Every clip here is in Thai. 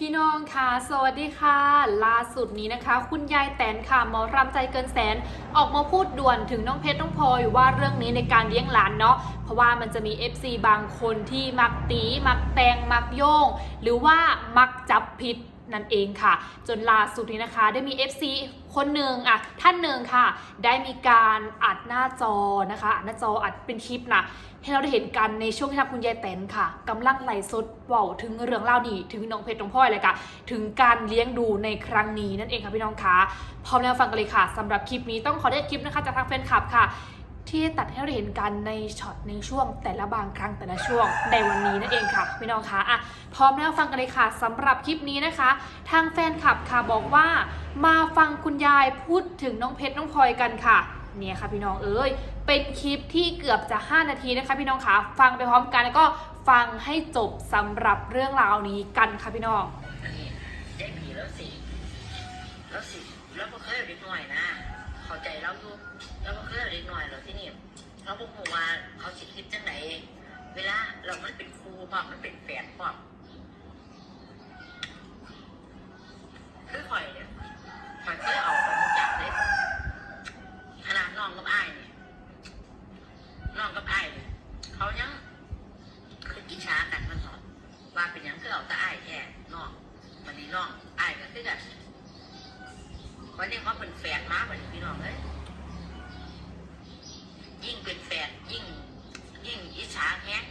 พี่น้องค่ะ สวัสดีค่ะ ล่าสุดนี้นะคะ คุณยายแตนค่ะหมอรำใจเกินแสน ออกมาพูดด่วนถึงน้องเพชรน้องพลอยว่าเรื่องนี้ในการเลี้ยงหลานเนาะ เพราะว่ามันจะมี FC บางคนที่มักตี มักแตง มักโยง หรือว่ามักจับผิด นั่นเองค่ะ จนล่าสุดนี้นะคะ ได้มี FC คนหนึ่งอะท่านหนึ่งค่ะ ได้มีการอัดหน้าจอนะคะอัดหน้าจออัดเป็นคลิปนะให้เราได้เห็นกันในช่วงที่ทางคุณยายแตนค่ะกำลังไล่สดเว่าถึงเรื่องเล่านี้ถึงน้องเพชรน้องพลอยเลยค่ะ ถึงการเลี้ยงดูในครั้งนี้นั่นเองค่ะพี่น้องคะพร้อมแล้วฟังกันเลยค่ะสำหรับคลิปนี้ต้องขอได้คลิปนะคะจากทางแฟนคลับค่ะ ที่ตัดให้เราเห็นกันในช็อตในช่วง แต่ละบางครั้งแต่ละช่วงในวันนี้นั่นเองค่ะพี่น้องคะอะพร้อมแล้วฟังกันเลยค่ะสำหรับคลิปนี้นะคะ ทางแฟนคลับค่ะบอกว่า มาฟังคุณยายพูดถึงน้องเพชรน้องพลอยกันค่ะเนี่ยค่ะพี่น้องเอ้ยเป็นคลิปที่เกือบจะ 5 นาทีนะคะพี่น้องคะฟังไปพร้อมกันแล้วก็ฟังให้จบสำหรับเรื่องราวนี้กันค่ะพี่น้องได้ผีแล้วสิแล้วสิแล้วก็เคยเด็กหน่อยนะ เข้าใจเราอยู่แล้วก็เคยเอเล็กหน่อยเราที่นี่เราบอกว่าเขาสิคิดจังไหนเวลาเราไม่เป็นครูพร้อมมันเป็นแฝดพร้อมคือข่อยเนี่ยข่อยเคยเอาไปทุกอย่างเลยขนาดน้องกับอ้ายเนี่ยน้องกับอ้ายเนี่ยเขายังคือกินช้ากันมันหอมว่าเป็นหยังคือเอาแต่อ้ายแท้น้องวันนี้น้องอ้ายก็คือกันวันนี้เขาเป็นแฝดมาวันนี้พี่น้องเลย ยิ่งเป็นแฟนยิ่ง ยิ่งอิจฉาแฮะ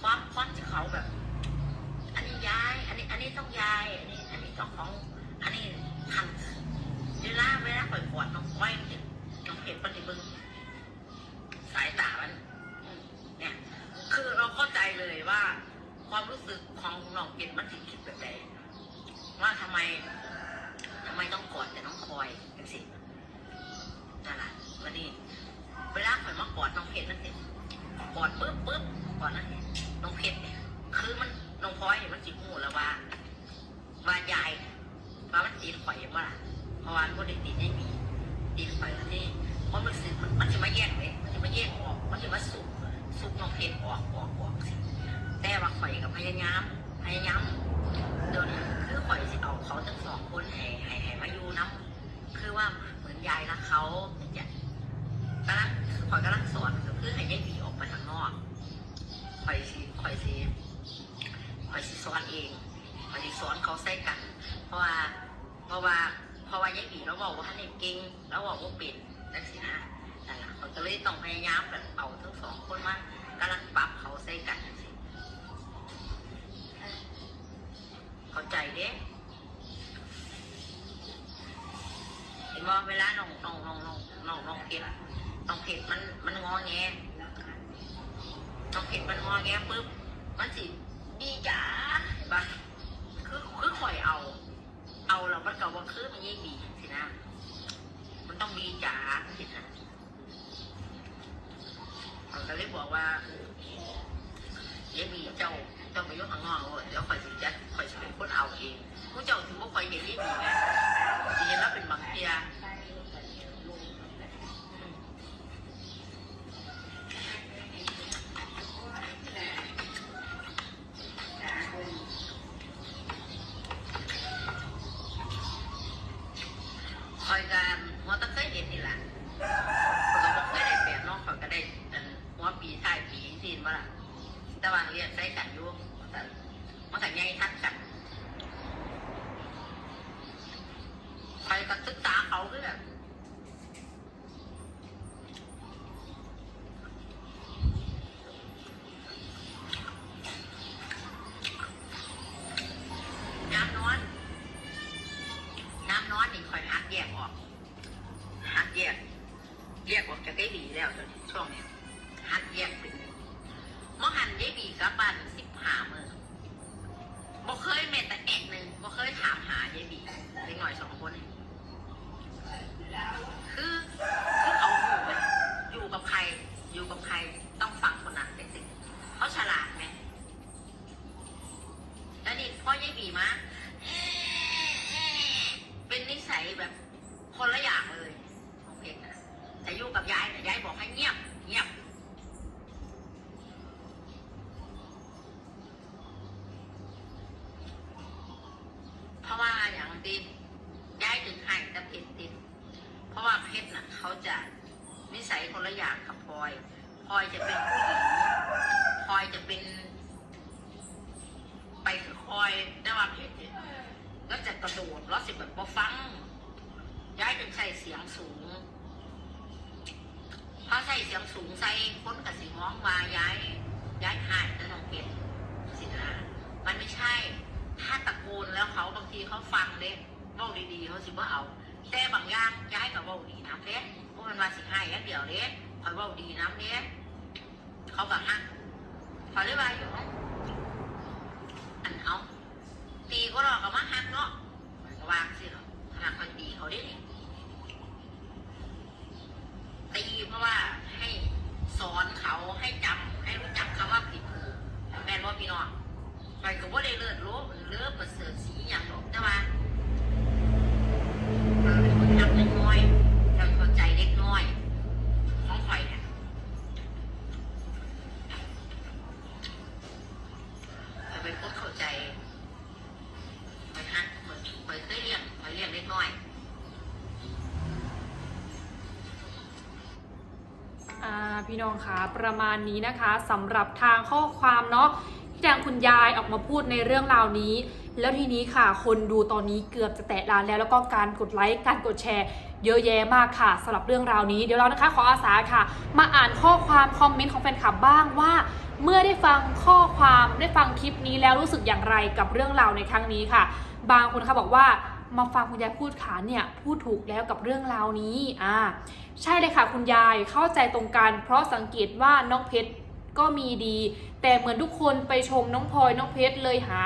ความความที่เขาแบบ อันนี้ยาย อันนี้ อันนี้ต้องยาย อันนี้ อันนี้ต้องของ อันนี้ทำเวลาเวลาปล่อยปวดน้องก้อยเนี่ยน้องเห็นปฏิบึงสายตามันอืมเนี่ย คือเราเข้าใจเลยว่า ความรู้สึกของน้องเก็ดมันถึงคิดแบบไหนว่าทำไมทำไมต้องกอดแต่น้องคอยจังสินั่นแหละวันนี้ เวลาข่อยมากอดน้อง เพชรนั่นสิกอดปึ๊บปึ๊บกอดนั่นสิน้องเพชรเนี่ยคือมันน้องพลอยเนี่ยมันจิหูแล้วว่าว่ายายเนี่ยว่ามันตีนข่อยว่าล่ะเพราะว่ามันได้ตีนไม่มีตีนข่อยแล้วนี่เพราะมันสึกมันมันจะมาแยกเลยมันจะมาแยกออก มันจะมาสุกสุกน้องเพชรออกออกออกสิแต่ว่าข่อยกับพยายามพยายามเดี๋ยวนี้คือข่อยสิเอาเขาทั้งสองคนให้ให้ให้มาอยู่น้ำคือว่าเหมือนยายรักเขาอย่างเงี้ยกำลัง ข่อยกำลังสอนก็คือให้ยายบีออกไปข้างนอกข่อยสิข่อยสิข่อยสิสอนเองข่อยสิสอนเขาใส่กัน เพราะว่า เพราะว่า เพราะว่ายายบีเราบอกว่าท่านเองเก่งเราบอกว่าเป็นนั่นสินะนั่นแหละข่อยก็เลยต้องพยายามแบบเอาทั้งสองคนมากำลังปรับเขาใส่กันสิเข้าใจเด้เห็นว่าเวลาน้องน้องน้องน้องน้องน้องเพชร น้องเผ็ดมันมันงอแงน้องเผ็ดมันงอแงปุ๊บมันสิดีจ้าเห็นปะคือคือข่อยเอา เอาแล้วมันก็ว่าคือมันยิ่งดีสินะ มันต้องดีจ้าสินะเขาก็เลยบอกว่าเยบีเจ้าเจ้าไปยกข้างนอกเลยแล้วข่อยสิจะข่อยสิเป็นคนเอาเองผู้เจ้าถึงว่าข่อยเห็นเยบีไงดีแล้วเป็นบางเทีย ว่าล่ะว่าเรียนใช้กันยู่แต่มันแต่ใหญ่ทัดกันใคอยก็ศึกษาเขาคือแบบน้ำนอนน้ำนอนนี่คอยหักแยกออกหักแยกแยกออกจากได้บีแล้วตอนช่วงนี้หักแยก เป็นมหันได้บีกับบ้านสิบหามือบ่เคยแม้แต่แอกหนึ่งบ่เคยถามหายายบีเล็กหน่อยสองคนคือคือเขาหูไปอยู่กับใคร อยู่กับใครต้องฟังคนนั้นเป็นสิ่งเขาฉลาดไหมแล้วนี่พ่อยายบีมาเป็นนิสัยแบบคนละอย่างเลยของเพชรนะแต่อยู่กับยายเนี่ยยายบอกให้เงียบ เงียบ เพชรน่ะเขาจะนิสัยคนละอย่างกับพลอยพลอยจะเป็นผู้หญิงพลอยจะเป็น ไปคือคอยแต่ว่าเพชรเนี่ยก็จะกระโดดล้วสิบแบบบ่ฟัง ย้ายถึงใส่เสียงสูงพอใส่เสียงสูงใส่คนกับสิห้องมาย้ายย้ายหายนั่นน้องเพชรสินะมันไม่ใช่ ถ้าตะโกนแล้วเขาบางทีเขาฟังเด้เว้าดีๆเขาสิว่าเอา แต่บางอย่างย้ายกับเว้าดีน้ำเด้พราะมันมาสิให้อย่างเดียวเด้คอยเว้าดีน้ำเด้เขาก็หักเขาเรียกว่าอยู่อันเอาตีก็รอกับมาหักเนาะมันก็วางสิเนาะขนาดคนตีเขาได้ตีเพราะว่า พี่น้องคะประมาณนี้นะคะสำหรับทางข้อความเนาะที่ทางคุณยายออกมาพูดในเรื่องราวนี้ แล้วทีนี้ค่ะ คนดูตอนนี้เกือบจะแตะล้านแล้ว แล้วก็การกดไลค์การกดแชร์ เยอะแยะมากค่ะสำหรับเรื่องราวนี้เดี๋ยวเรานะคะขออาสาค่ะ มาอ่านข้อความคอมเมนต์ของแฟนคลับบ้างว่าเมื่อได้ฟังข้อความได้ฟังคลิปนี้แล้วรู้สึกอย่างไรกับเรื่องราวในครั้งนี้ค่ะ บางคนค่ะบอกว่า มาฟังคุณยายพูดขาเนี่ยพูดถูกแล้วกับเรื่องราวนี้อ่าใช่เลยค่ะคุณยายเข้าใจตรงกันเพราะสังเกตว่าน้องเพชรก็มีดี แต่เหมือนทุกคนไปชมน้องพลอยน้องเพชรเลยหา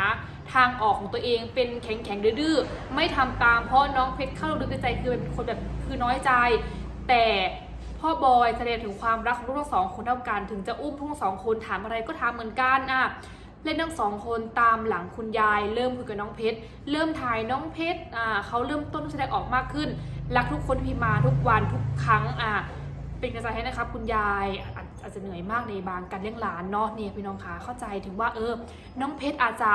ทางออกของตัวเองเป็นแข็งแข็งดื้อไม่ทำตามเพราะน้องเพชรเข้าลึกในใจคือเป็นคนแบบคือน้อยใจ แต่พ่อบอยแสดงถึงความรักของลูกทั้งสองคนเท่ากัน ถึงจะอุ้มทั้งสองคนถามอะไรก็ถามเหมือนกันอะ เล่นทั้งสองคนตามหลังคุณยาย เริ่มคุยกับน้องเพชรเริ่มถ่ายน้องเพชรอ่าเขาเริ่มต้นแสดงออกมากขึ้น รักทุกคนที่มาทุกวันทุกครั้งอ่าเป็นกำลังใจให้นะครับคุณยายอาจอาจจะเหนื่อยมากในบางการเลี้ยงหลานเนาะเนี่ยพี่น้องคะเข้าใจถึงว่าเออ น้องเพชรอาจจะ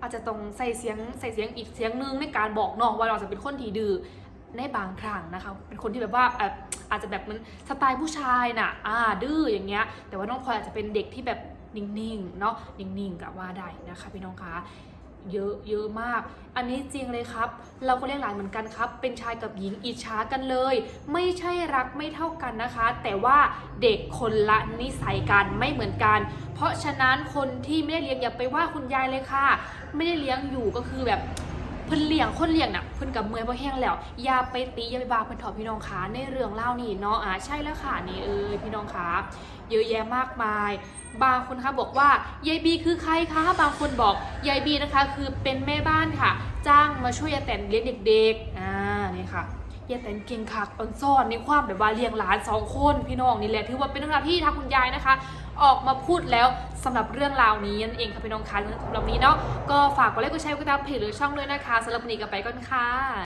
อาจจะต้องใส่เสียงใส่เสียงอีกเสียงนึงในการบอกน้องว่าเราจะเป็นคนที่ดื้อในบางครั้งนะคะเป็นคนที่แบบว่าอ่ออาจจะแบบมันสไตล์ผู้ชายน่ะอ่าดื้ออย่างเงี้ยแต่ว่าน้องพลอยอาจจะเป็นเด็กที่แบบ นิ่งๆเนาะนิ่งๆกับว่าได้นะคะพี่น้องคะเยอะเยอะมาก อันนี้จริงเลยครับ เราก็เลี้ยงหลานเหมือนกันครับ เป็นชายกับหญิงอิจฉากันเลย ไม่ใช่รักไม่เท่ากันนะคะ แต่ว่าเด็กคนละนิสัยกันไม่เหมือนกัน เพราะฉะนั้นคนที่ไม่ได้เลี้ยงอย่าไปว่าคุณยายเลยค่ะ ไม่ได้เลี้ยงอยู่ก็คือแบบ พิ่นเลี้ยงคนเลี้ยงน่ะเพิ่นกับเมื่อยเพราะแห้งแล้วอย่าไปตีอย่าไปบาเพิ่นถอดพี่น้องขาในเรื่องเล่านี่เนาะอ่าใช่แล้วค่ะนี่เอ้ยพี่น้องขาเยอะแยะมากมาย บางคนคะบอกว่ายายบีคือใครคะบางคนบอกยายบีนะคะ คือเป็นแม่บ้านค่ะ จ้างมาช่วยยายแตนเลี้ยงเด็กๆอ่านี่ค่ะ ยายแตนเก่งคักออนซ่อนในความแบบว่าเลี้ยงหลานสองคนพี่น้องนี่แหละถือว่าเป็นเรื่องราวที่ทางคุณยายนะคะ ออกมาพูดแล้วสำหรับเรื่องราวนี้นั่นเองค่ะพี่น้องคะสำหรับวันนี้เนาะก็ฝากกดไลค์กดแชร์กดติดตามเพจหรือช่องด้วยนะคะสำหรับวันนี้ก็ไปก่อนค่ะ